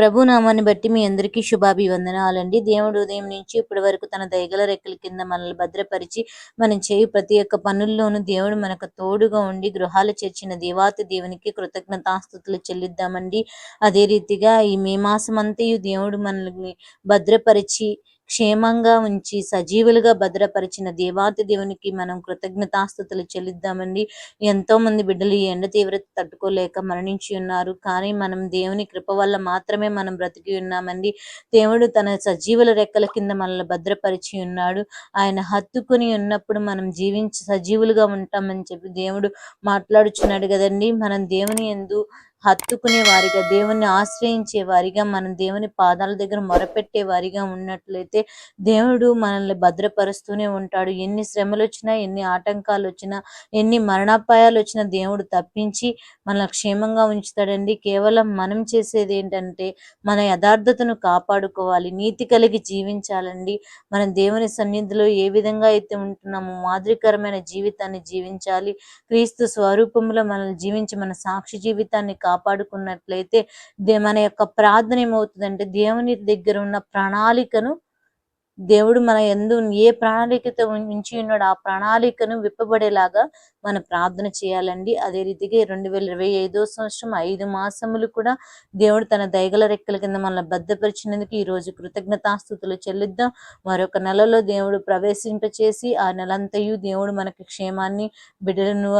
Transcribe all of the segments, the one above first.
ప్రభు నామాన్ని బట్టి మీ అందరికీ శుభాభివందనాలండి. దేవుడు ఉదయం నుంచి ఇప్పటి వరకు తన దయగల రెక్కల కింద మనల్ని భద్రపరిచి మనం చేయు ప్రతి ఒక్క పనుల్లోనూ దేవుడు మనకు తోడుగా ఉండి గృహాలు చేర్చిన దేవాతి దేవునికి కృతజ్ఞతాస్థుతులు చెల్లిద్దామండి. అదే రీతిగా ఈ మే మాసం అంతయు దేవుడు మనల్ని భద్రపరిచి క్షేమంగా ఉంచి సజీవులుగా భద్రపరిచిన దేవాతి దేవునికి మనం కృతజ్ఞతాస్థుతులు చెల్లిద్దామండి. ఎంతో మంది బిడ్డలు ఈ ఎండ తీవ్రత తట్టుకోలేక మరణించి ఉన్నారు. కానీ మనం దేవుని కృప వల్ల మాత్రమే మనం బ్రతికి ఉన్నామండి. దేవుడు తన సజీవుల రెక్కల కింద మనల్ని భద్రపరిచి ఉన్నాడు. ఆయన హత్తుకుని ఉన్నప్పుడు మనం జీవించి సజీవులుగా ఉంటామని చెప్పి దేవుడు మాట్లాడుచున్నాడు కదండి. మనం దేవుని ఎందు హత్తుకునే వారిగా దేవుణ్ణి ఆశ్రయించే వారిగా మనం దేవుని పాదాల దగ్గర మొరపెట్టే వారిగా ఉన్నట్లయితే దేవుడు మనల్ని భద్రపరుస్తూనే ఉంటాడు. ఎన్ని శ్రమలు వచ్చినా ఎన్ని ఆటంకాలు వచ్చినా ఎన్ని మరణాపాయాలు వచ్చినా దేవుడు తప్పించి మనల్ని క్షేమంగా ఉంచుతాడండి. కేవలం మనం చేసేది ఏంటంటే మన యథార్థతను కాపాడుకోవాలి నీతి కలిగి జీవించాలండి. మనం దేవుని సన్నిధిలో ఏ విధంగా అయితే ఉంటున్నామో మాదిరికరమైన జీవితాన్ని జీవించాలి. క్రీస్తు స్వరూపంలో మనల్ని జీవించి మన సాక్షి జీవితాన్ని కాపాడుకున్నట్లయితే దే మన యొక్క ప్రార్థన ఏమవుతుందంటే దేవుని దగ్గర ఉన్న ప్రణాళికను దేవుడు మన ఎందు ఏ ప్రణాళికతో ఉంచి ఉన్నాడు ఆ ప్రణాళికను విప్పబడేలాగా మన ప్రార్థన చేయాలండి. అదే రీతిగా రెండు వేల ఇరవై ఐదో సంవత్సరం ఐదు మాసములు కూడా దేవుడు తన దయగల రెక్కల కింద మనల్ని భద్రపరిచినందుకు ఈ రోజు కృతజ్ఞతాస్థుతులు చెల్లిద్దాం. మరొక నెలలో దేవుడు ప్రవేశింపచేసి ఆ నెలంతయు దేవుడు మనకి క్షేమాన్ని బిడ్డలను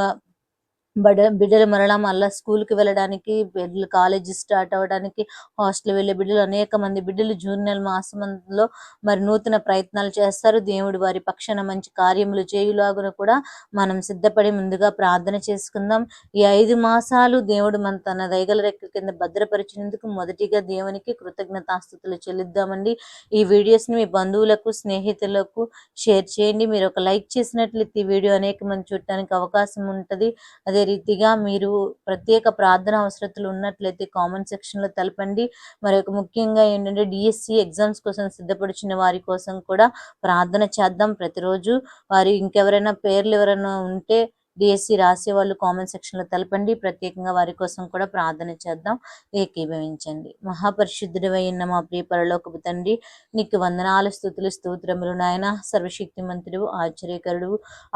బడ బిడ్డలు మరలా మళ్ళీ స్కూల్కి వెళ్ళడానికి బిడ్డలు కాలేజీ స్టార్ట్ అవ్వడానికి హాస్టల్ వెళ్ళే బిడ్డలు అనేక మంది బిడ్డలు జూన్ నెల మాసంలో మరి నూతన ప్రయత్నాలు చేస్తారు. దేవుడు వారి పక్షాన మంచి కార్యములు చేయులాగున కూడా మనం సిద్ధపడి ముందుగా ప్రార్థన చేసుకుందాం. ఈ ఐదు మాసాలు దేవుడు మన తన దయగల రెక్క కింద భద్రపరిచినందుకు మొదటిగా దేవునికి కృతజ్ఞతాస్థుతులు చెల్లిద్దామండి. ఈ వీడియోస్ని మీ బంధువులకు స్నేహితులకు షేర్ చేయండి. మీరు ఒక లైక్ చేసినట్లయితే ఈ వీడియో అనేక మంది చూడటానికి అవకాశం ఉంటుంది. అదే రీతిగా మీరు ప్రత్యేక ప్రార్థన అవసరతలు ఉన్నట్లయితే కామెంట్ సెక్షన్లో తెలపండి. మరొక ముఖ్యంగా ఏంటంటే డిఎస్సి ఎగ్జామ్స్ కోసం సిద్ధపడిచిన వారి కోసం కూడా ప్రార్థన చేద్దాం ప్రతిరోజు. వారి ఇంకెవరైనా పేర్లు ఎవరైనా ఉంటే డిఎస్సి రాసే వాళ్ళు కామెంట్ సెక్షన్లో తెలపండి. ప్రత్యేకంగా వారి కోసం కూడా ప్రార్థన చేద్దాం. ఏకీభవించండి. మహాపరిశుద్ధుడు అయిన మా ప్రియ పరలోకపు తండ్రి నీకు వందనాలు స్థుతులు స్తోత్రములు నాయన. సర్వశక్తిమంతుడు ఆశ్చర్యకరుడు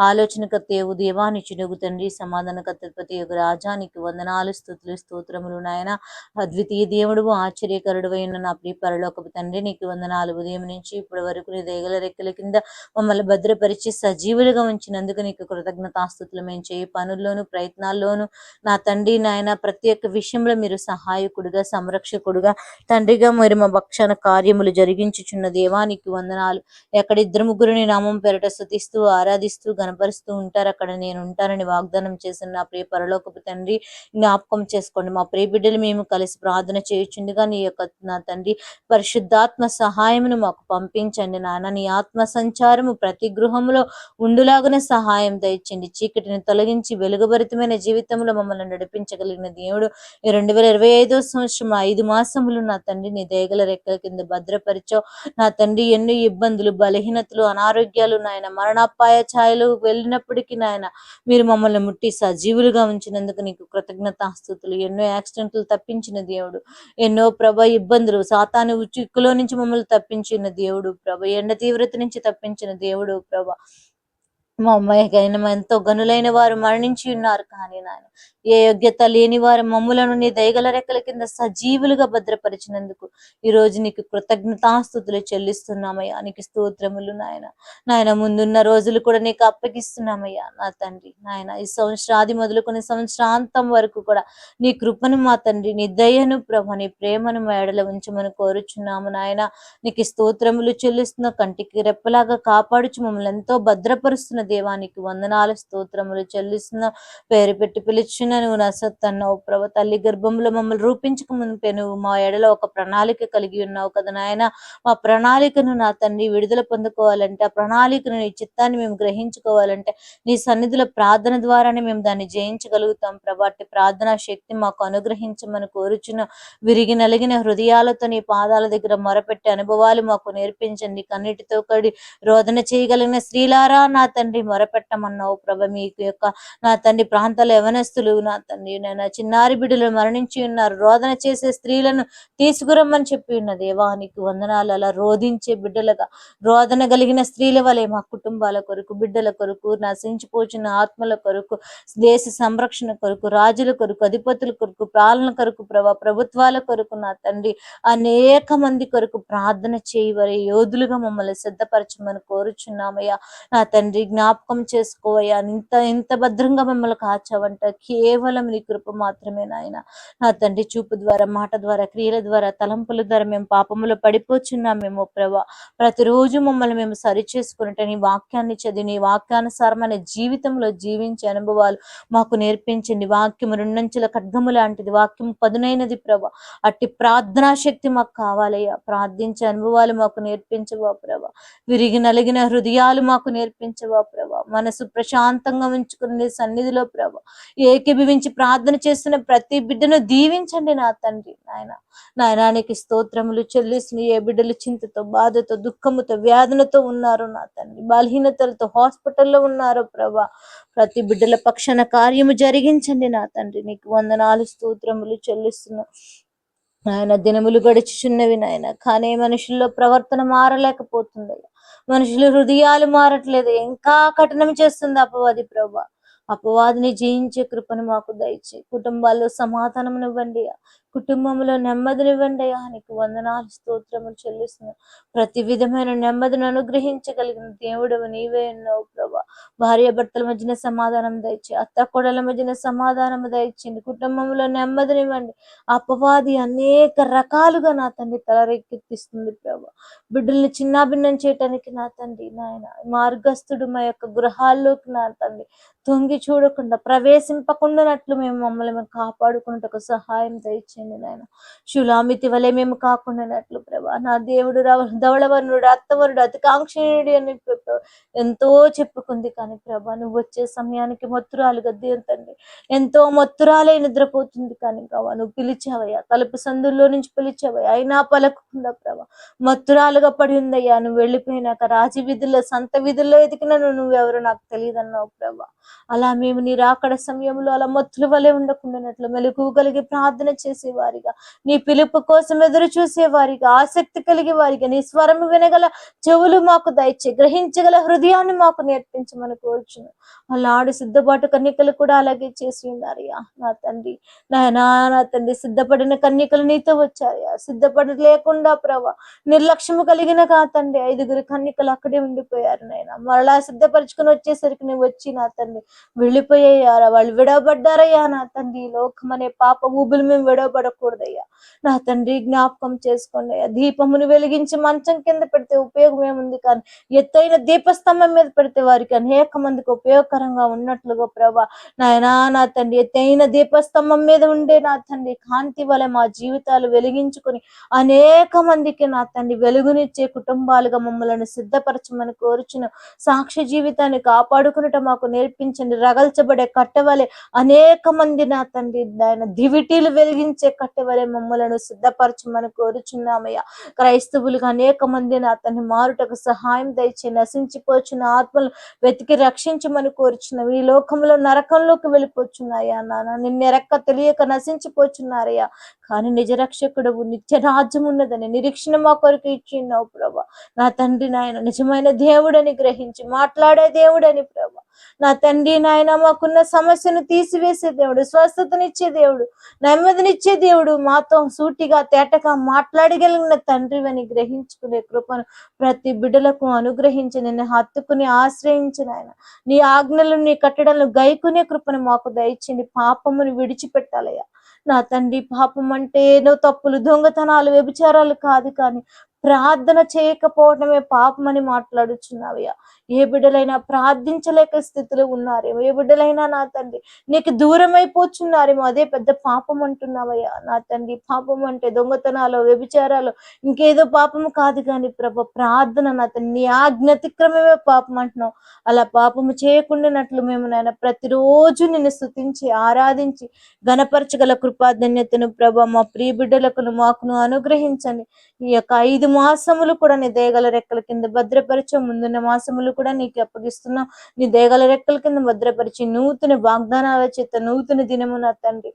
ఆలోచనకర్తేవు దేవా నిచుడుగు తండ్రి సమాధానకర్తపతి యొక్క రాజా నీకు వందనాలు స్థుతులు స్తోత్రములు నాయన. అద్వితీయ దేవుడు ఆశ్చర్యకరుడు అయిన నా ప్రియ పరలోకపు తండ్రి నీకు వందనాలు. ఉదయం నుంచి ఇప్పటి వరకు నీ దేగల రెక్కల కింద మమ్మల్ని భద్రపరిచి సజీవులుగా ఉంచినందుకు నీకు కృతజ్ఞతాస్థుతులమే మేము పనుల్లోనూ ప్రయత్నాల్లోనూ నా తండ్రి నాయన ప్రతి ఒక్క విషయంలో మీరు సహాయకుడిగా సంరక్షకుడుగా తండ్రిగా మరి మా భక్షణ కార్యములు జరిగించుచున్న దేవానికి వందనాలు. ఎక్కడ ఇద్దరు ముగ్గురిని నామం పెరట స్థుతిస్తూ ఆరాధిస్తూ గనపరుస్తూ ఉంటారు అక్కడ నేను ఉంటానని వాగ్దానం చేసిన నా ప్రియ పరలోకపు తండ్రి జ్ఞాపకం చేసుకోండి. మా ప్రియ బిడ్డలు మేము కలిసి ప్రార్థన చేయుచుండగా నీ యొక్క నా తండ్రి పరిశుద్ధాత్మ సహాయమును మాకు పంపించండి నాన్న నీ ఆత్మ సంచారము ప్రతి గృహంలో ఉండులాగానే సహాయం దయచండి చీకటిని తొలగించి వెలుగుభరితమైన జీవితంలో మమ్మల్ని నడిపించగలిగిన దేవుడు. ఈ రెండు వేల ఇరవై ఐదో సంవత్సరం ఐదు మాసములు నా తండ్రి నీ దయగల రెక్కల కింద భద్రపరిచో నా తండ్రి ఎన్నో ఇబ్బందులు బలహీనతలు అనారోగ్యాలు నాయన మరణాపాయ ఛాయలు వెళ్ళినప్పటికీ నాయన మీరు మమ్మల్ని ముట్టి సజీవులుగా ఉంచినందుకు నీకు కృతజ్ఞతాస్తుతులు ఎన్నో యాక్సిడెంట్లు తప్పించిన దేవుడు. ఎన్నో ప్రభ ఇబ్బందులు సాతాను చిక్కులో నుంచి మమ్మల్ని తప్పించిన దేవుడు. ప్రభ ఎండ తీవ్రత నుంచి తప్పించిన దేవుడు ప్రభ. మా అమ్మాయికైనా ఎంతో గనులైన వారు మరణించి ఉన్నారు కానీ నాయన. ఏ యోగ్యత లేని వారి మమ్ములను నీ దయగల రెక్కల కింద సజీవులుగా భద్రపరిచినందుకు ఈ రోజు నీకు కృతజ్ఞతాస్థుతులు చెల్లిస్తున్నామయ్యా. నీకు స్తోత్రములు నాయన. నాయన ముందున్న రోజులు కూడా నీకు అప్పగిస్తున్నామయ్యా నా తండ్రి. నాయన ఈ సంవత్సరాది మొదలుకొని సంవత్సరాంతం వరకు కూడా నీ కృపను మా తండ్రి నీ దయను ప్రభ నీ ప్రేమను మా ఎడల ఉంచమని కోరుచున్నాము నాయన. నీకు స్తోత్రములు చెల్లిస్తున్న కంటికి రెప్పలాగా కాపాడుచు మమ్మల్ని ఎంతో భద్రపరుస్తున్న దేవానికి వందనాలు స్తోత్రములు చెల్లిస్తున్న పేరు పెట్టి పిలుచున్న నువ్వు నా సత్తన్నావు ప్రభ. తల్లి గర్భంలో మమ్మల్ని రూపించక మునిపే నువ్వు మా ఎడలో ఒక ప్రణాళిక కలిగి ఉన్నావు కదా నాయన. మా ప్రణాళికను నా తండ్రి విడుదల పొందుకోవాలంటే ఆ ప్రణాళికను నీ చిత్తాన్ని మేము గ్రహించుకోవాలంటే నీ సన్నిధిలో ప్రార్థన ద్వారానే మేము దాన్ని జయించగలుగుతాం ప్రభా. అట్టి ప్రార్థనా శక్తి మాకు అనుగ్రహించమని కోరుచున్న. విరిగి నలిగిన హృదయాలతో నీ పాదాల దగ్గర మొరపెట్టే అనుభవాలు మాకు నేర్పించండి. కన్నిటితో కడి రోదన చేయగలిగిన స్త్రీలారా నా తండ్రి మొరపెట్టమన్నావు ప్రభ. మీ యొక్క నా తండ్రి ప్రాంతాల యవనస్తులు నా తండ్రి నాయన చిన్నారి బిడ్డలు మరణించి ఉన్నారు. రోదన చేసే స్త్రీలను తీసుకురమ్మని చెప్పి ఉన్న దేవానికి వందనాలు. అలా రోధించే బిడ్డలుగా రోదన కలిగిన స్త్రీల వలె మా కుటుంబాల కొరకు బిడ్డల కొరకు నశించిపోచిన ఆత్మల కొరకు దేశ సంరక్షణ కొరకు రాజుల కొరకు అధిపతుల కొరకు పాలన కొరకు ప్రభా ప్రభుత్వాల కొరకు నా తండ్రి అనేక మంది కొరకు ప్రార్థన చేయవరే యోధులుగా మమ్మల్ని సిద్ధపరచమని కోరుచున్నామయ్యా. నా తండ్రి జ్ఞాపకం చేసుకోవయ్యా ఇంత ఇంత భద్రంగా మిమ్మల్ని కాచావంట. కేవలం నీ కృప మాత్రమే నాయన. నా తండ్రి చూపు ద్వారా మాట ద్వారా క్రియల ద్వారా తలంపుల ద్వారా మేము పాపములో పడిపోచున్నామేమో ప్రభా. ప్రతిరోజు మమ్మల్ని మేము సరి చేసుకున్నట్టు నీ వాక్యాన్ని చదివి నీ వాక్యానుసారమైన జీవితంలో జీవించే అనుభవాలు మాకు నేర్పించండి వాక్యం రెండంచెల ఖడ్గము లాంటిది వాక్యం పదునైనది ప్రభా. అట్టి ప్రార్థనా శక్తి మాకు కావాలయ్యా. ప్రార్థించే అనుభవాలు మాకు నేర్పించవా ప్రభా. విరిగి నలిగిన హృదయాలు మాకు నేర్పించవా ప్రభా. మనసు ప్రశాంతంగా ఉంచుకునే సన్నిధిలో ప్రభ. ఏకీభవించి ప్రార్థన చేస్తున్న ప్రతి బిడ్డను దీవించండి నా తండ్రి నాయన. నాయనానికి స్తోత్రములు చెల్లిస్తున్న ఏ బిడ్డలు చింతతో బాధతో దుఃఖముతో వేదనతో ఉన్నారు నా తండ్రి. బలహీనతలతో హాస్పిటల్లో ఉన్నారు ప్రభా. ప్రతి బిడ్డల పక్షాన కార్యము జరిగించండి నా తండ్రి. నీకు వందనాలు స్తోత్రములు చెల్లిస్తున్నా నాయన దినములు గడిచిచున్నవి నాయన. కానీ మనుషుల్లో ప్రవర్తన మారలేకపోతుంది మనుషుల హృదయాలు మారట్లేదు. ఇంకా కఠినం చేస్తుంది అపవాది ప్రభా. అపవాదిని జయించే కృపను మాకు దయచే. కుటుంబాల్లో ఇవ్వండి. కుటుంబంలో నెమ్మదినివ్వండి అయ్యా. నీకు వందనాలు స్తోత్రములు చెల్లిస్తున్నాను ప్రతి విధమైన నెమ్మదిని అనుగ్రహించగలిగిన దేవుడు నీవే ఉన్నావు ప్రభా. భార్య భర్తల మధ్యన సమాధానం దయచి అత్త కొడల మధ్యన సమాధానం దయచింది కుటుంబంలో నెమ్మదినివ్వండి అపవాది అనేక రకాలుగా నా తండ్రి తలరెక్కెత్తిస్తుంది ప్రభా. బిడ్డల్ని చిన్నాభిన్నం చేయటానికి నా తండ్రి నాయన మార్గస్థుడు మా యొక్క గృహాల్లోకి నా తండ్రి. తొంగి చూడకుండా ప్రవేశింపకుండానట్లు మేము మమ్మల్ని మేము కాపాడుకున్నట్టు సహాయం దయచేయండి నాయన. శులామితి వలె మేము కాకుండానట్లు ప్రభా. నా దేవుడు రవ- ధవళవర్ణుడు అత్తవరుడు అతికాంక్షణుడు అని ఎంతో చెప్పుకుంది కానీ ప్రభా నువ్వు వచ్చే సమయానికి మత్తురాలు గద్ది తండ్రి ఎంతో మొత్తురాలే నిద్రపోతుంది కానీ ప్రభా నువ్వు పిలిచావయ్యా. తలుపు సందుల్లో నుంచి పిలిచావయ్యా. అయినా పలకకుండా ప్రభా మత్తురాలుగా పడి ఉందయ్యా. నువ్వు వెళ్ళిపోయినాక రాజీ విధుల్లో సంత విధుల్లో ఎదికిన నువ్వెవరు నాకు తెలియదన్నావు ప్రభా. అలా మేము నీ రాకడ సమయంలో అలా మత్తుల వలె ఉండకుండానట్లు మెలకు కలిగి ప్రార్థన వారిగా నీ పిలుపు కోసం ఎదురు చూసేవారిగా ఆసక్తి కలిగే వారిగా నీ స్వరం వినగల చెవులు మాకు దయచే గ్రహించగల హృదయాన్ని మాకు నేర్పించమని కోరుచును. అలాడు సిద్ధపాటు కన్యకలు కూడా అలాగే చేసి ఉన్నారయ్యా. నా తండ్రి నాయనా నా తండ్రి సిద్ధపడిన కన్యకలు నీతో వచ్చారయ్యా. సిద్ధపడి లేకుండా ప్రభా నిర్లక్ష్యము కలిగిన కా తండ్రి ఐదుగురు కన్యకలు అక్కడే ఉండిపోయారు నాయన. మరలా సిద్ధపరచుకుని వచ్చేసరికి నువ్వు వచ్చి నా తండ్రి వెళ్ళిపోయారా? వాళ్ళు విడవబడ్డారయ్యా నా తండ్రి. లోకం అనే పాప ఊబులు మేము విడవబడకూడదయ్యా నా తండ్రి జ్ఞాపకం చేసుకోండి అయ్యా దీపమును వెలిగించి మంచం కింద పెడితే ఉపయోగం ఏముంది కానీ ఎత్తైన దీపస్తంభం మీద పెడితే వారికి అనేక మందికి ఉపయోగకరంగా ఉన్నట్లుగా ప్రభా. నాయనా నా తండ్రి ఎత్తైన దీపస్తంభం మీద ఉండే నా తండ్రి కాంతి వలె మా జీవితాలు వెలిగించుకొని అనేక మందికి నా తండ్రి వెలుగునిచ్చే కుటుంబాలుగా మమ్మల్ని సిద్ధపరచమని కోరుచును సాక్షి జీవితాన్ని కాపాడుకునట మాకు నేర్పించండి. రగల్చబడే కట్టవలే అనేక మంది నా తండ్రి ఆయన దివిటీలు వెలిగించే కట్టవలే మమ్మలను సిద్ధపరచమని కోరుచున్నామయ్యా. క్రైస్తవులుగా అనేక మందిని అతన్ని మారుటకు సహాయం దయచే నశించిపోచున్న ఆత్మలు వెతికి రక్షించమని కోరుచున్నాం. ఈ లోకంలో నరకంలోకి వెళ్ళిపోచున్నాయా నాన్న? నిన్నెరక్క తెలియక నశించిపోచున్నారయ్యా. కానీ నిజ రక్షకుడు నిత్య రాజ్యం ఉన్నదని నిరీక్షణ మా కొరకు ఇచ్చిన్నావు ప్రభా. నా తండ్రి నాయన నిజమైన దేవుడని గ్రహించి మాట్లాడే దేవుడని ప్రభా. నా తండ్రి నాయన మాకున్న సమస్యను తీసివేసే దేవుడు స్వస్థతనిచ్చే దేవుడు నెమ్మదినిచ్చే దేవుడు మాతో సూటిగా తేటగా మాట్లాడగలిగిన తండ్రివని గ్రహించుకునే కృపను ప్రతి బిడ్డలకు అనుగ్రహించి నిన్ను హత్తుకుని ఆశ్రయించిన ఆయన. నీ ఆజ్ఞలను నీ కట్టడలను గైకునే కృపను మాకు దయచింది పాపమును విడిచిపెట్టాలయ్యా. నా తండ్రి పాపం అంటే ఏదో తప్పులు దొంగతనాలు వ్యభిచారాలు కాదు కానీ ప్రార్థన చేయకపోవడమే పాపమని మాట్లాడుచున్నావయ్యా. ఏ బిడ్డలైనా ప్రార్థించలేక స్థితిలో ఉన్నారేమో. ఏ బిడ్డలైనా నా తండ్రి నీకు దూరం అయిపోచున్నారేమో అదే పెద్ద పాపం అంటున్నావయ్యా. నా తండ్రి పాపం అంటే దొంగతనాలు వ్యభిచారాలు ఇంకేదో పాపము కాదు కానీ ప్రభ ప్రార్థన నా తండ్రి. నీ ఆజ్ఞతిక్రమమే పాపం అంటున్నావు. అలా పాపము చేయకుండానట్లు మేము నాయన ప్రతిరోజు నిన్ను స్తుతించి ఆరాధించి గణపరచగల కృపాధన్యతను ప్రభ మా ప్రియ బిడ్డలకు మాకును అనుగ్రహించండి. ఈ యొక్క ఐదు మాసములు కూడా నీ దేగల రెక్కల కింద భద్రపరిచే ముందున్న మాసములు కూడా నీకు అప్పగిస్తున్నాం. నీ దేగల రెక్కల కింద భద్రపరిచి నూతన వాగ్దానాల చేత నూతన దినము నా తండ్రి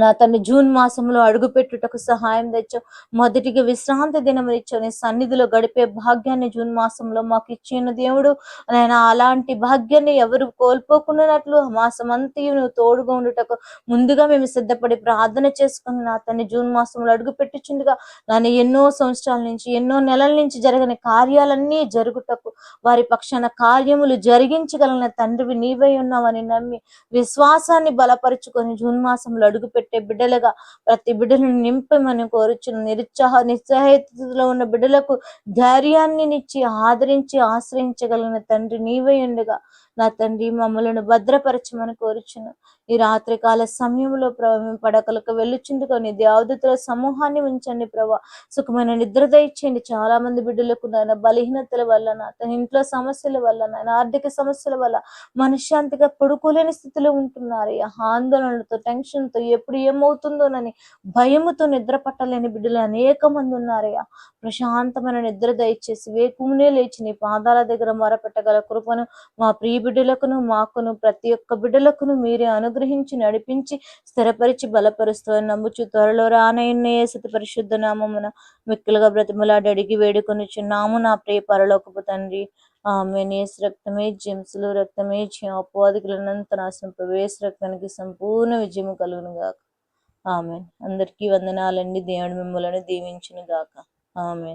నా తను జూన్ మాసంలో అడుగు పెట్టుటకు సహాయం తెచ్చావు మొదటిగా విశ్రాంతి దినం ఇచ్చావు నీ సన్నిధిలో గడిపే భాగ్యాన్ని జూన్ మాసంలో మాకు ఇచ్చిన దేవుడు. నేను అలాంటి భాగ్యాన్ని ఎవరు కోల్పోకున్నట్లు ఆ మాసం అంతా నువ్వు తోడుగా ఉండుటకు ముందుగా మేము సిద్ధపడి ప్రార్థన చేసుకుని నా తన్ని జూన్ మాసంలో అడుగుపెట్టుచుండగా నన్ను ఎన్నో సంవత్సరాల నుంచి ఎన్నో నెలల నుంచి జరగని కార్యాలన్నీ జరుగుటకు వారి పక్షాన కార్యములు జరిగించగలిగిన తండ్రివి నీవై ఉన్నావని నమ్మి విశ్వాసాన్ని బలపరుచుకొని జూన్ మాసంలో అడుగు పెట్టే బిడ్డలుగా ప్రతి బిడ్డలను నింపమని కోరుచున్న నిరుత్సాహ నిస్సహాయతలో ఉన్న బిడ్డలకు ధైర్యాన్ని నిచ్చి ఆదరించి ఆశ్రయించగలిగిన తండ్రి నీవై ఉండగా. నా తండ్రి మమ్మలను భద్రపరచమని కోరుచును. ఈ రాత్రికాల సమయంలో ప్రభా మేము పడకలకు వెళ్ళుచుందుకు నీ దేవదతుల సమూహాన్ని ఉంచండి ప్రభా. సుఖమైన నిద్ర దయచేయండి. చాలా మంది బిడ్డలకు నాయన బలహీనతల వల్ల నా తన ఇంట్లో సమస్యల వల్ల నాయన ఆర్థిక సమస్యల వల్ల మనశ్శాంతిగా పడుకోలేని స్థితిలో ఉంటున్నారు. ఈ ఆందోళనలతో టెన్షన్తో ఎప్పుడు ఏమవుతుందోనని భయముతో నిద్ర పట్టలేని బిడ్డలు అనేక మంది ఉన్నారయ్యా. ప్రశాంతమైన నిద్ర దయచేసి వేకుమునే లేచి నీ పాదాల దగ్గర మొరపెట్టగల కృపను మా ప్రియ బిడ్డలకును మాకును ప్రతి ఒక్క బిడ్డలకును మీరే అనుగ్రహించి నడిపించి స్థిరపరిచి బలపరుస్తూ నమ్ముచు త్వరలో రానయ్య సతి పరిశుద్ధ నామమున మిక్కులుగా బ్రతిమలాడి అడిగి వేడుకొని నా ప్రియ పరలోకపు తండ్రి. ఆమె నేస్ రక్తమే జెంసులు రక్తమే అపవాదికులనంత నాశనం ప్రవేశ రక్తానికి సంపూర్ణ విజయము కలుగును గాక. ఆమె అందరికీ వందనాలండి. దేవుడు మిమ్మల్ని దీవించును గాక. ఆమె